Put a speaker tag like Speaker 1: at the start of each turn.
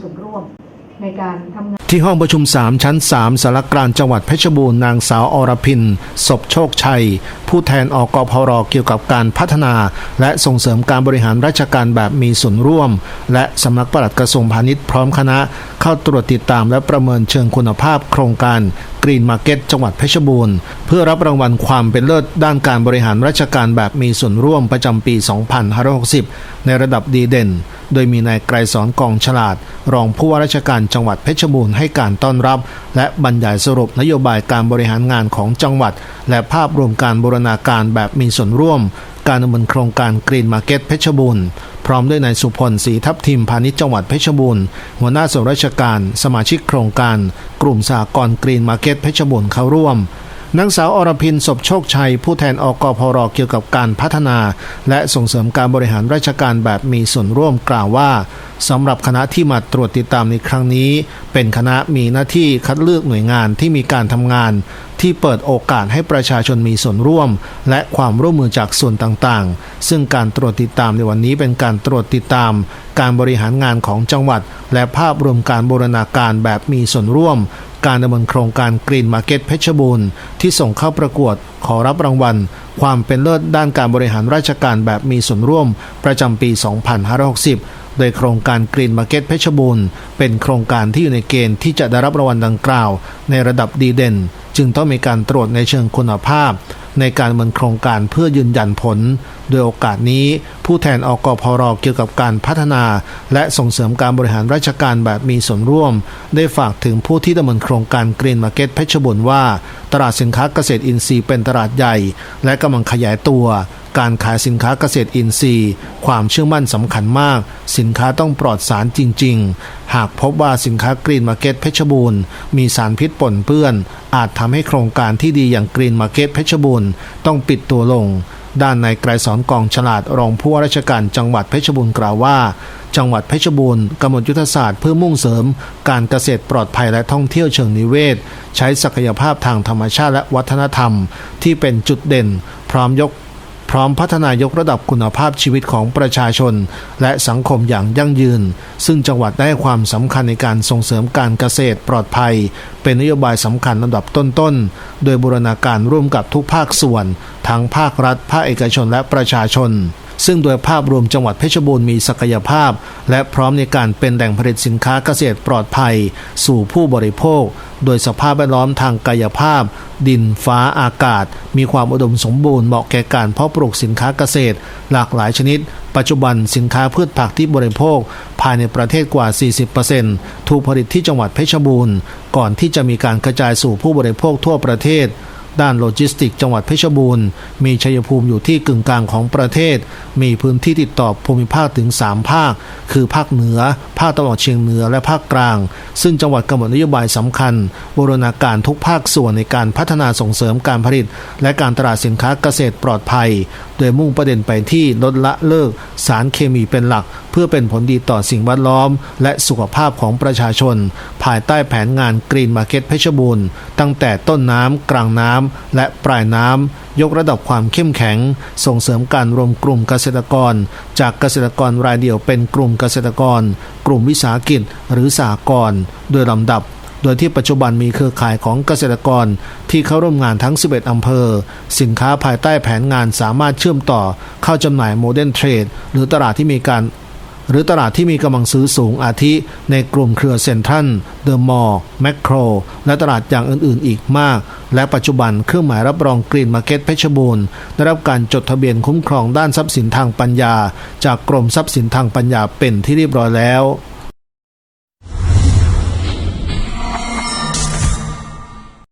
Speaker 1: ส่วนร่วมในการทำงาน
Speaker 2: ที่ห้องประชุม 3 ชั้น 3สารกลางจังหวัดเพชรบูรณ์นางสาวอรพินศพโชคชัย ผู้แทนอกพรเกี่ยวกับการพัฒนา และส่งเสริมการบริหารราชการแบบมีส่วนร่วม และสำนักปลัดกระทรวงพาณิชย์พร้อมคณะ เข้าตรวจติดตามและประเมินเชิงคุณภาพโครงการ รีนมาร์เก็ตจังหวัดเพชรบูรณ์ เพื่อรับรางวัลความเป็นเลิศด้านการบริหารราชการแบบมีส่วนร่วมประจำปี 2560 ในระดับดีเด่น โดยมีนายไกรสอนกองฉลาด รองผู้ว่าราชการจังหวัดเพชรบูรณ์ให้การต้อนรับ และบรรยายสรุปนโยบายการบริหารงานของจังหวัด และภาพรวมการบูรณาการแบบมีส่วนร่วม การดำเนินโครงการกรีนมาร์เก็ตเพชรบูรณ์พร้อมด้วยนายสุพลศรีทับทิมพาณิชย์จังหวัดเพชรบูรณ์หัวหน้าส่วนราชการ สมาชิกโครงการ กลุ่มสากรณ์กรีนมาร์เก็ตเพชรบูรณ์เข้าร่วมนางสาวอรพินศพโชคชัย ผู้แทนอกพรเกี่ยวกับการพัฒนา และส่งเสริมการบริหารราชการแบบมีส่วนร่วมกล่าวว่า สำหรับคณะที่มาตรวจติดตามในครั้งนี้ เป็นคณะมีหน้าที่คัดเลือกหน่วยงานที่มีการทำงาน ที่เปิดโอกาสให้ประชาชนมีส่วนร่วม และความร่วมมือจากส่วนต่างๆ ซึ่งการตรวจติดตามในวันนี้เป็นการตรวจติดตาม การบริหารงานของจังหวัด และภาพรวมการบูรณาการแบบมีส่วนร่วม การดำเนินโครงการกรีนมาร์เก็ตเพชรบูรณ์ที่ส่งเข้าประกวดขอรับรางวัล ความเป็นเลิศด้านการบริหารราชการแบบมีส่วนร่วม ประจำปี 2560 โดยโครงการกรีนมาร์เก็ตเพชรบูรณ์เป็นโครงการที่อยู่ในเกณฑ์ที่จะได้รับรางวัลดังกล่าว ในระดับดีเด่น จึงต้องมีการตรวจในเชิงคุณภาพ ในการดำเนินโครงการเพื่อยืนยันผล โดยโอกาสนี้ ผู้แทนอกพรเกี่ยวกับการพัฒนา และส่งเสริมการบริหารราชการแบบมีส่วนร่วม ได้ฝากถึงผู้ที่ดำเนินโครงการกรีนมาร์เก็ตเพชรบุญว่า ตลาดสินค้าเกษตรอินทรีย์เป็นตลาดใหญ่ และกำลังขยายตัว การขายสินค้าเกษตรอินทรีย์ ความเชื่อมั่นสำคัญมาก สินค้าต้องปลอดสารจริง ๆ หากพบว่าสินค้ากรีนมาร์เก็ตเพชรบูรณ์มีสารพิษปนเปื้อน อาจทำให้โครงการที่ดีอย่างกรีนมาร์เก็ตเพชรบูรณ์ต้องปิดตัวลง ด้านนายไกรสอนกองฉลาดรองผู้ว่าราชการจังหวัดเพชรบูรณ์กล่าวว่า จังหวัดเพชรบูรณ์กำหนดยุทธศาสตร์เพื่อมุ่งเสริม การเกษตรปลอดภัยและท่องเที่ยวเชิงนิเวศ ใช้ศักยภาพทางธรรมชาติและวัฒนธรรม ที่เป็นจุดเด่น พร้อมยก พร้อมพัฒนายกระดับคุณภาพชีวิตของประชาชน และสังคมอย่างยั่งยืน ซึ่งจังหวัดได้ความสำคัญในการส่งเสริมการเกษตรปลอดภัย เป็นนโยบายสำคัญลำดับต้นๆ โดยบูรณาการร่วมกับทุกภาคส่วน ทั้งภาครัฐ ภาคเอกชนและประชาชน ซึ่งโดยภาพรวมจังหวัดเพชรบูรณ์มีศักยภาพ และพร้อมในการเป็นแหล่งผลิตสินค้าเกษตรปลอดภัย สู่ผู้บริโภค โดยสภาพแวดล้อมทางกายภาพ ดินฟ้าอากาศ มีความอุดมสมบูรณ์เหมาะแก่การเพาะปลูกสินค้าเกษตร หลากหลายชนิด ปัจจุบันสินค้าพืชผักที่บริโภค ภายในประเทศกว่า 40%ถูกผลิตที่จังหวัดเพชรบูรณ์ ก่อนที่จะมีการกระจายสู่ผู้บริโภคทั่วประเทศ ด้านโลจิสติกจังหวัดเพชรบูรณ์ มีชัยภูมิอยู่ที่กึ่งกลางของประเทศ มีพื้นที่ติดต่อภูมิภาคถึง 3 ภาค คือภาคเหนือ ภาคตะวันออกเฉียงเหนือและภาคกลาง ซึ่งจังหวัดกำหนดนโยบายสำคัญ บูรณาการทุกภาคส่วนในการพัฒนาส่งเสริมการผลิต และการตลาดสินค้าเกษตรปลอดภัยโดยมุ่งประเด็นไปที่ลดละเลิกสารเคมีเป็นหลัก เพื่อเป็นผลดีต่อสิ่งแวดล้อม และสุขภาพของประชาชน ภายใต้แผนงานกรีนมาร์เก็ตเพชรบูรณ์ตั้งแต่ต้นน้ำกลางน้ำและปลายน้ำยกระดับความเข้มแข็ง ส่งเสริมการรวมกลุ่มเกษตรกร จากเกษตรกรรายเดียวเป็นกลุ่มเกษตรกร กลุ่มวิสาหกิจหรือสหกรณ์โดยลำดับ โดยที่ปัจจุบันมีเครือข่ายของเกษตรกรที่เข้าร่วมงานทั้ง 11 อำเภอ สินค้าภายใต้แผนงานสามารถเชื่อมต่อเข้าจำหน่ายโมเดิร์นเทรดหรือตลาดที่มีการหรือตลาดที่มีกำลังซื้อสูงอาทิ ในกลุ่มเครือเซ็นทรัลเดอะมอลล์แมคโคร และตลาดอย่างอื่นๆ อีกมาก และปัจจุบันเครื่องหมายรับรองกรีนมาร์เก็ตเพชรบูรณ์ได้รับการจดทะเบียนคุ้มครองด้านทรัพย์สินทางปัญญา จากกรมทรัพย์สินทางปัญญาเป็นที่เรียบร้อยแล้ว